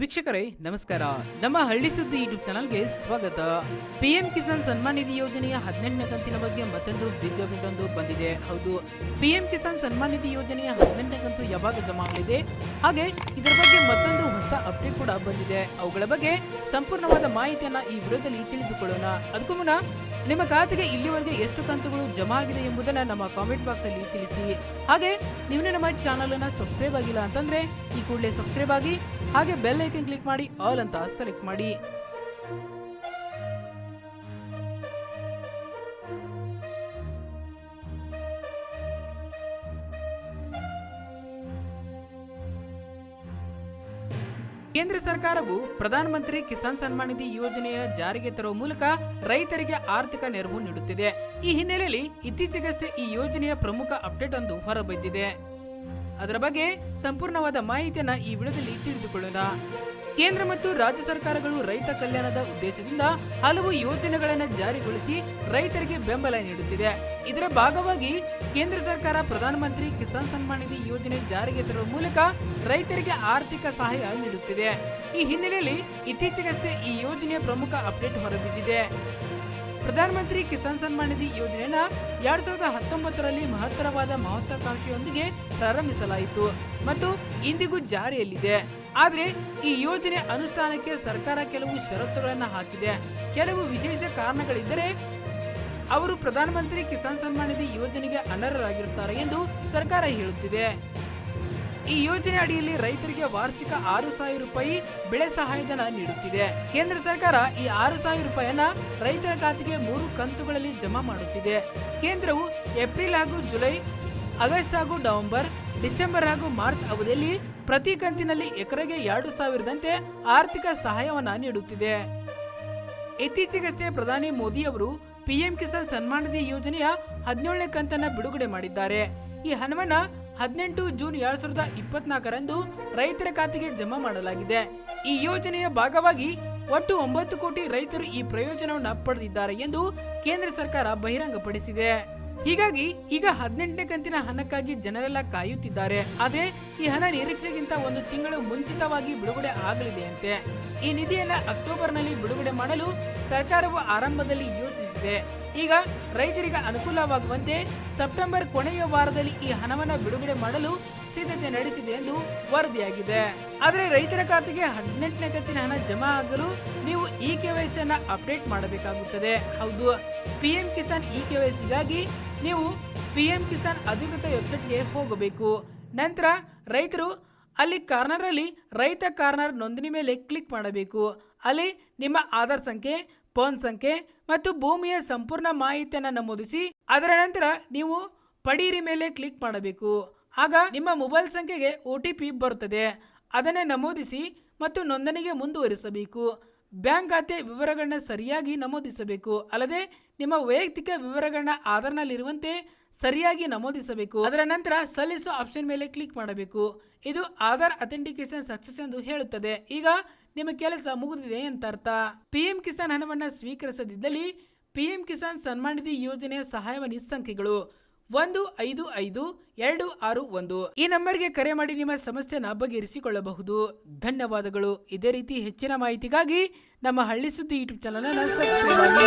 ವೀಕ್ಷಕರೇ, ನಮಸ್ಕಾರ. ನಮ್ಮ ಹಳ್ಳಿ ಸುದ್ದಿ ಯೂಟ್ಯೂಬ್ ಚಾನಲ್ಗೆ ಸ್ವಾಗತ. ಪಿಎಂ ಕಿಸಾನ್ ಸನ್ಮಾನ್ ನಿಧಿ ಯೋಜನೆಯ ಹದಿನೆಂಟನೇ ಕಂತಿನ ಬಗ್ಗೆ ಮತ್ತೊಂದು ಬಿಗ್ ಅಪ್ಡೇಟ್ ಬಂದಿದೆ. ಹೌದು, ಪಿಎಂ ಕಿಸಾನ್ ಸನ್ಮಾನ್ ನಿಧಿ ಯೋಜನೆಯ ಹದಿನೆಂಟನೇ ಕಂತು ಯಾವಾಗ ಜಮಾ ಆಗಲಿದೆ? ಹಾಗೆ ಇದರ ಬಗ್ಗೆ ಮತ್ತೊಂದು ಹೊಸ ಅಪ್ಡೇಟ್ ಕೂಡ ಬಂದಿದೆ. ಅವುಗಳ ಬಗ್ಗೆ ಸಂಪೂರ್ಣವಾದ ಮಾಹಿತಿಯನ್ನ ಈ ವಿಡಿಯೋದಲ್ಲಿ ತಿಳಿದುಕೊಳ್ಳೋಣ. ಅದಕ್ಕೂ ಮುನ್ನ, ನಿಮ್ಮ ಖಾತೆಗೆ ಇಲ್ಲಿವರೆಗೆ ಎಷ್ಟು ಕಂತುಗಳು ಜಮಾ ಆಗಿದೆ ಎಂಬುದನ್ನು ನಮ್ಮ ಕಾಮೆಂಟ್ ಬಾಕ್ಸ್ ಅಲ್ಲಿ ತಿಳಿಸಿ. ಹಾಗೆ ನೀವು ನಮ್ಮ ಚಾನಲ್ ಅನ್ನ ಸಬ್ಸ್ಕ್ರೈಬ್ ಆಗಿಲ್ಲ ಅಂತಂದ್ರೆ, ಈ ಕೂಡಲೇ ಸಬ್ಸ್ಕ್ರೈಬ್ ಆಗಿ, ಹಾಗೆ ಬೆಲ್ ಐಕನ್ ಕ್ಲಿಕ್ ಮಾಡಿ, ಆಲ್ ಅಂತ ಸೆಲೆಕ್ಟ್ ಮಾಡಿ. ಕೇಂದ್ರ ಸರ್ಕಾರವು ಪ್ರಧಾನಮಂತ್ರಿ ಕಿಸಾನ್ ಸನ್ಮಾನ್ ನಿಧಿ ಯೋಜನೆಯ ಜಾರಿಗೆ ತರುವ ಮೂಲಕ ರೈತರಿಗೆ ಆರ್ಥಿಕ ನೆರವು ನೀಡುತ್ತಿದೆ. ಈ ಹಿನ್ನೆಲೆಯಲ್ಲಿ ಇತ್ತೀಚೆಗಷ್ಟೇ ಈ ಯೋಜನೆಯ ಪ್ರಮುಖ ಅಪ್ಡೇಟ್ ಒಂದು ಹೊರಬಿದ್ದಿದೆ ಅದರ ಬಗ್ಗೆ ಸಂಪೂರ್ಣವಾದ ಮಾಹಿತಿಯನ್ನ ಈ ವಿಡಿಯೋದಲ್ಲಿ ತಿಳಿದುಕೊಳ್ಳೋಣ. ಕೇಂದ್ರ ಮತ್ತು ರಾಜ್ಯ ಸರ್ಕಾರಗಳು ರೈತ ಕಲ್ಯಾಣದ ಉದ್ದೇಶದಿಂದ ಹಲವು ಯೋಜನೆಗಳನ್ನು ಜಾರಿಗೊಳಿಸಿ ರೈತರಿಗೆ ಬೆಂಬಲ ನೀಡುತ್ತಿದೆ. ಇದರ ಭಾಗವಾಗಿ ಕೇಂದ್ರ ಸರ್ಕಾರ ಪ್ರಧಾನಮಂತ್ರಿ ಕಿಸಾನ್ ಸನ್ಮಾನ್ ನಿಧಿ ಯೋಜನೆ ಜಾರಿಗೆ ತರುವ ಮೂಲಕ ರೈತರಿಗೆ ಆರ್ಥಿಕ ಸಹಾಯ ನೀಡುತ್ತಿದೆ. ಈ ಹಿನ್ನೆಲೆಯಲ್ಲಿ ಇತ್ತೀಚೆಗಷ್ಟೇ ಈ ಯೋಜನೆಯ ಪ್ರಮುಖ ಅಪ್ಡೇಟ್ ಹೊರಬಿದ್ದಿದೆ. ಪ್ರಧಾನಮಂತ್ರಿ ಕಿಸಾನ್ ಸನ್ಮಾನ್ ನಿಧಿ ಯೋಜನೆಯನ್ನ ಎರಡ್ ಸಾವಿರದ ಹತ್ತೊಂಬತ್ತರಲ್ಲಿ ಮಹತ್ತರವಾದ ಮಹತ್ವಾಕಾಂಕ್ಷೆಯೊಂದಿಗೆ ಪ್ರಾರಂಭಿಸಲಾಯಿತು ಮತ್ತು ಇಂದಿಗೂ ಜಾರಿಯಲ್ಲಿದೆ. ಆದರೆ ಈ ಯೋಜನೆ ಅನುಷ್ಠಾನಕ್ಕೆ ಸರ್ಕಾರ ಕೆಲವು ಷರತ್ತುಗಳನ್ನು ಹಾಕಿದೆ. ಕೆಲವು ವಿಶೇಷ ಕಾರಣಗಳಿದ್ದರೆ ಅವರು ಪ್ರಧಾನಮಂತ್ರಿ ಕಿಸಾನ್ ಸನ್ಮಾನ್ ನಿಧಿ ಯೋಜನೆಗೆ ಅನರ್ಹರಾಗಿರುತ್ತಾರೆ ಎಂದು ಸರ್ಕಾರ ಹೇಳುತ್ತಿದೆ. ಈ ಯೋಜನೆ ಅಡಿಯಲ್ಲಿ ರೈತರಿಗೆ ವಾರ್ಷಿಕ ಆರು ಸಾವಿರ ರೂಪಾಯಿ ಬೆಳೆ ಸಹಾಯಧನ ನೀಡುತ್ತಿದೆ. ಕೇಂದ್ರ ಸರ್ಕಾರ ಈ ಆರು ಸಾವಿರ ರೂಪಾಯಿಯನ್ನ ರೈತರ ಖಾತೆಗೆ ಮೂರು ಕಂತುಗಳಲ್ಲಿ ಜಮಾ ಮಾಡುತ್ತಿದೆ. ಕೇಂದ್ರವು ಏಪ್ರಿಲ್ ಹಾಗೂ ಜುಲೈ, ಆಗಸ್ಟ್ ಹಾಗೂ ನವೆಂಬರ್, ಡಿಸೆಂಬರ್ ಹಾಗೂ ಮಾರ್ಚ್ ಅವಧಿಯಲ್ಲಿ ಪ್ರತಿ ಕಂತಿನಲ್ಲಿ ಎಕರೆಗೆ ಎರಡು ಸಾವಿರದಂತೆ ಆರ್ಥಿಕ ಸಹಾಯವನ್ನ ನೀಡುತ್ತಿದೆ. ಇತ್ತೀಚೆಗಷ್ಟೇ ಪ್ರಧಾನಿ ಮೋದಿ ಅವರು ಪಿಎಂ ಕಿಸಾನ್ ಸನ್ಮಾನ್ ನಿಧಿ ಯೋಜನೆಯ ಹದಿನೇಳನೇ ಕಂತನ್ನ ಬಿಡುಗಡೆ ಮಾಡಿದ್ದಾರೆ. ಈ ಹಣವನ್ನ ಹದಿನೆಂಟು ಜೂನ್ ಎರಡ್ ಸಾವಿರದ ಇಪ್ಪತ್ನಾಲ್ಕರಂದು ರೈತರ ಖಾತೆಗೆ ಜಮಾ ಮಾಡಲಾಗಿದೆ. ಈ ಯೋಜನೆಯ ಭಾಗವಾಗಿ ಒಟ್ಟು ಒಂಬತ್ತು ಕೋಟಿ ರೈತರು ಈ ಪ್ರಯೋಜನವನ್ನು ಪಡೆದಿದ್ದಾರೆ ಎಂದು ಕೇಂದ್ರ ಸರ್ಕಾರ ಬಹಿರಂಗಪಡಿಸಿದೆ. ಹೀಗಾಗಿ ಈಗ ಹದಿನೆಂಟನೇ ಕಂತಿನ ಹಣಕ್ಕಾಗಿ ಜನರೆಲ್ಲ ಕಾಯುತ್ತಿದ್ದಾರೆ. ಅದೇ ಈ ಹಣ ನಿರೀಕ್ಷೆಗಿಂತ ಒಂದು ತಿಂಗಳು ಮುಂಚಿತವಾಗಿ ಬಿಡುಗಡೆ ಆಗಲಿದೆಯಂತೆ. ಈ ನಿಧಿಯನ್ನ ಅಕ್ಟೋಬರ್ನಲ್ಲಿ ಬಿಡುಗಡೆ ಮಾಡಲು ಸರ್ಕಾರವು ಆರಂಭದಲ್ಲಿ ಯೋಚಿಸಿದೆ. ಈಗ ರೈತರಿಗೆ ಅನುಕೂಲವಾಗುವಂತೆ ಸೆಪ್ಟೆಂಬರ್ ಕೊನೆಯ ವಾರದಲ್ಲಿ ಈ ಹಣವನ್ನು ಬಿಡುಗಡೆ ಮಾಡಲು ಸಿದ್ಧತೆ ನಡೆಸಿದೆ ಎಂದು ವರದಿಯಾಗಿದೆ. ಆದರೆ ರೈತರ ಖಾತೆಗೆ ಹದಿನೆಂಟನೇ ಕತ್ತಿನ ಹಣ ಜಮಾ ಆಗಲು ನೀವು ಇ ಕೆವೈಸಿ ಅನ್ನ ಅಪ್ಡೇಟ್ ಮಾಡಬೇಕಾಗುತ್ತದೆ. ಹೌದು ಪಿಎಂ ಕಿಸಾನ್ ಇ ಕೆವೈಸಿಗಾಗಿ ನೀವು ಪಿಎಂ ಕಿಸಾನ್ ಅಧಿಕೃತ ವೆಬ್ಸೈಟ್ಗೆ ಹೋಗಬೇಕು. ನಂತರ ರೈತರು ಅಲ್ಲಿ ಕಾರ್ನರ್ ಅಲ್ಲಿ ರೈತ ಕಾರ್ನರ್ ನೋಂದಣಿ ಮೇಲೆ ಕ್ಲಿಕ್ ಮಾಡಬೇಕು. ಅಲ್ಲಿ ನಿಮ್ಮ ಆಧಾರ್ ಸಂಖ್ಯೆ, ಫೋನ್ ಸಂಖ್ಯೆ ಮತ್ತು ಭೂಮಿಯ ಸಂಪೂರ್ಣ ಮಾಹಿತಿಯನ್ನು ನಮೂದಿಸಿ, ಅದರ ನಂತರ ನೀವು ಪಡೀರಿ ಮೇಲೆ ಕ್ಲಿಕ್ ಮಾಡಬೇಕು. ಆಗ ನಿಮ್ಮ ಮೊಬೈಲ್ ಸಂಖ್ಯೆಗೆ ಒ ಟಿ ಪಿ ಬರುತ್ತದೆ. ಅದನ್ನು ನಮೂದಿಸಿ ಮತ್ತು ನೋಂದಣಿಗೆ ಮುಂದುವರಿಸಬೇಕು. ಬ್ಯಾಂಕ್ ಖಾತೆ ವಿವರಗಳನ್ನ ಸರಿಯಾಗಿ ನಮೂದಿಸಬೇಕು. ಅಲ್ಲದೆ ನಿಮ್ಮ ವೈಯಕ್ತಿಕ ವಿವರಗಳನ್ನ ಆಧಾರ್ನಲ್ಲಿರುವಂತೆ ಸರಿಯಾಗಿ ನಮೂದಿಸಬೇಕು. ಅದರ ನಂತರ ಸಲ್ಲಿಸು ಆಪ್ಷನ್ ಮೇಲೆ ಕ್ಲಿಕ್ ಮಾಡಬೇಕು. ಇದು ಆಧಾರ್ ಅಥೆಂಟಿಕೇಶನ್ ಸಕ್ಸಸ್ ಎಂದು ಹೇಳುತ್ತದೆ. ಈಗ ನಿಮ್ಮ ಕೆಲಸ ಮುಗಿದಿದೆ ಅಂತ ಅರ್ಥ ಪಿಎಂ ಕಿಸಾನ್ ಹಣವನ್ನು ಸ್ವೀಕರಿಸದಿದ್ದಲ್ಲಿ ಪಿ ಎಂ ಕಿಸಾನ್ ಸನ್ಮಾನ್ ನಿಧಿ ಯೋಜನೆಯ ಸಹಾಯವಾಣಿ ಸಂಖ್ಯೆಗಳು ಒಂದು ಐದು ಐದು ಎರಡು ಆರು ಒಂದು. ಈ ನಂಬರ್ಗೆ ಕರೆ ಮಾಡಿ ನಿಮ್ಮ ಸಮಸ್ಯೆನ ಬಗೆಹರಿಸಿಕೊಳ್ಳಬಹುದು. ಧನ್ಯವಾದಗಳು. ಇದೇ ರೀತಿ ಹೆಚ್ಚಿನ ಮಾಹಿತಿಗಾಗಿ ನಮ್ಮ ಹಳ್ಳಿ ಸುದ್ದಿ ಯೂಟ್ಯೂಬ್ ಚಾನಲ್ ಸಬ್ಸ್ಕ್ರೈಬ್ ಆಗಿ